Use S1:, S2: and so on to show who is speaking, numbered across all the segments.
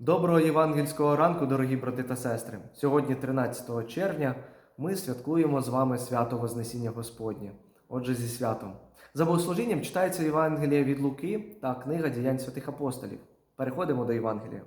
S1: Доброго євангельського ранку, дорогі брати та сестри. Сьогодні, 13 червня, ми святкуємо з вами свято Вознесіння Господнє. Отже, зі святом. За богослужінням читається Євангеліє від Луки та книга діянь святих апостолів. Переходимо до Євангелія.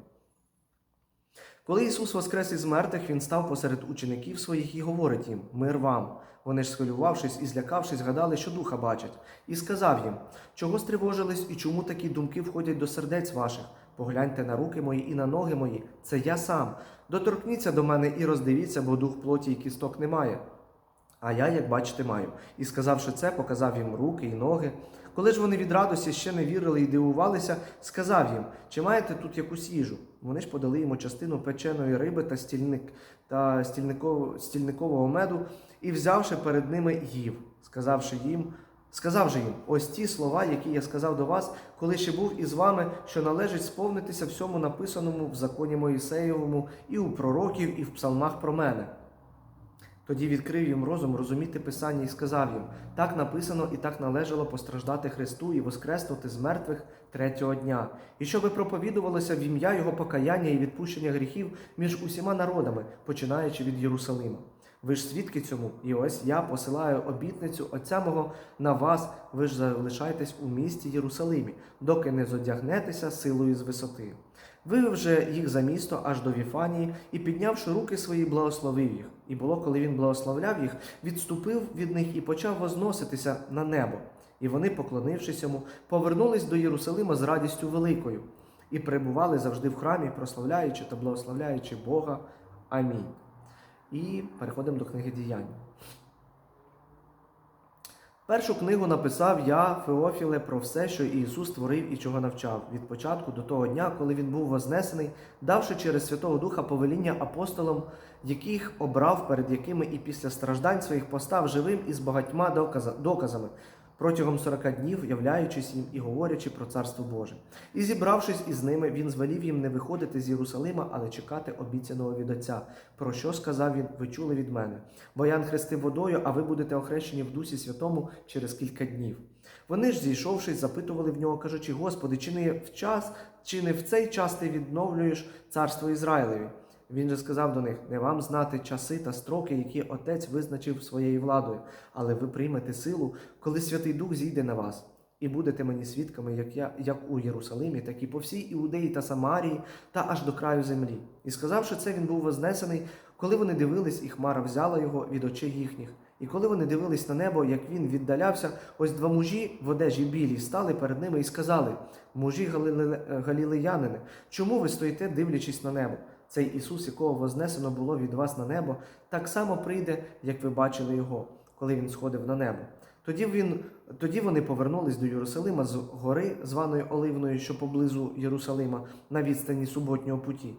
S1: Коли Ісус воскрес із мертвих, Він став посеред учеників своїх і говорить їм: Мир вам. Вони ж схвилювавшись і злякавшись, гадали, що духа бачать, і сказав їм: Чого стривожились і чому такі думки входять до сердець ваших? Погляньте на руки мої і на ноги мої, це я сам. Доторкніться до мене і роздивіться, бо дух плоті і кісток немає. А я, як бачите, маю. І сказавши це, показав їм руки і ноги. Коли ж вони від радості ще не вірили і дивувалися, сказав їм: Чи маєте тут якусь їжу? Вони ж подали йому частину печеної риби та стільник та стільникового, меду, і, взявши перед ними, їв, сказавши їм. Сказав же їм, ось ті слова, які я сказав до вас, коли ще був із вами, що належить сповнитися всьому написаному в законі Моїсеєвому, і у пророків, і в псалмах про мене. Тоді відкрив їм розум розуміти Писання і сказав їм: так написано і так належало постраждати Христу і воскреснути з мертвих третього дня, і щоби проповідувалося в ім'я Його покаяння і відпущення гріхів між усіма народами, починаючи від Єрусалима. Ви ж свідки цьому, і ось я посилаю обітницю Отця мого на вас, ви ж залишайтесь у місті Єрусалимі, доки не зодягнетеся силою з висоти. Вивів же їх за місто аж до Віфанії і, піднявши руки свої, благословив їх. І було, коли він благословляв їх, відступив від них і почав возноситися на небо. І вони, поклонившись йому, повернулись до Єрусалима з радістю великою і перебували завжди в храмі, прославляючи та благословляючи Бога. Амінь. І переходимо до книги діянь. Першу книгу написав я, Феофіле, про все, що Ісус творив і чого навчав, від початку до того дня, коли Він був вознесений, давши через Святого Духа повеління апостолам, яких обрав, перед якими і після страждань своїх постав живим із багатьма доказами, протягом сорока днів, являючись їм і говорячи про Царство Боже. І зібравшись із ними, він звелів їм не виходити з Єрусалима, але чекати обіцяного від Отця. Про що сказав він, ви чули від мене. Бо Ян хрестив водою, а ви будете охрещені в Дусі Святому через кілька днів. Вони ж, зійшовшись, запитували в нього, кажучи: Господи, чи не в час, чи не в цей час ти відновлюєш царство Ізраїлеві? Він же сказав до них: не вам знати часи та строки, які отець визначив своєю владою, але ви приймете силу, коли Святий Дух зійде на вас. І будете мені свідками, як я, як у Єрусалимі, так і по всій Іудеї та Самарії, та аж до краю землі. І сказавши це, він був вознесений, коли вони дивились, і хмара взяла його від очей їхніх. І коли вони дивились на небо, як він віддалявся, ось два мужі в одежі білій стали перед ними і сказали: Мужі галілеянини, чому ви стоїте, дивлячись на небо? Цей Ісус, якого вознесено було від вас на небо, так само прийде, як ви бачили його, коли він сходив на небо. Тоді, він, тоді вони повернулись до Єрусалима з гори, званої Оливною, що поблизу Єрусалима, на відстані суботнього путі.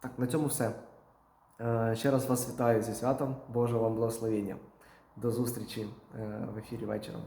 S1: Так, на цьому все. Е, Ще раз вас вітаю зі святом. Божого вам благословення. До зустрічі е, в ефірі вечором.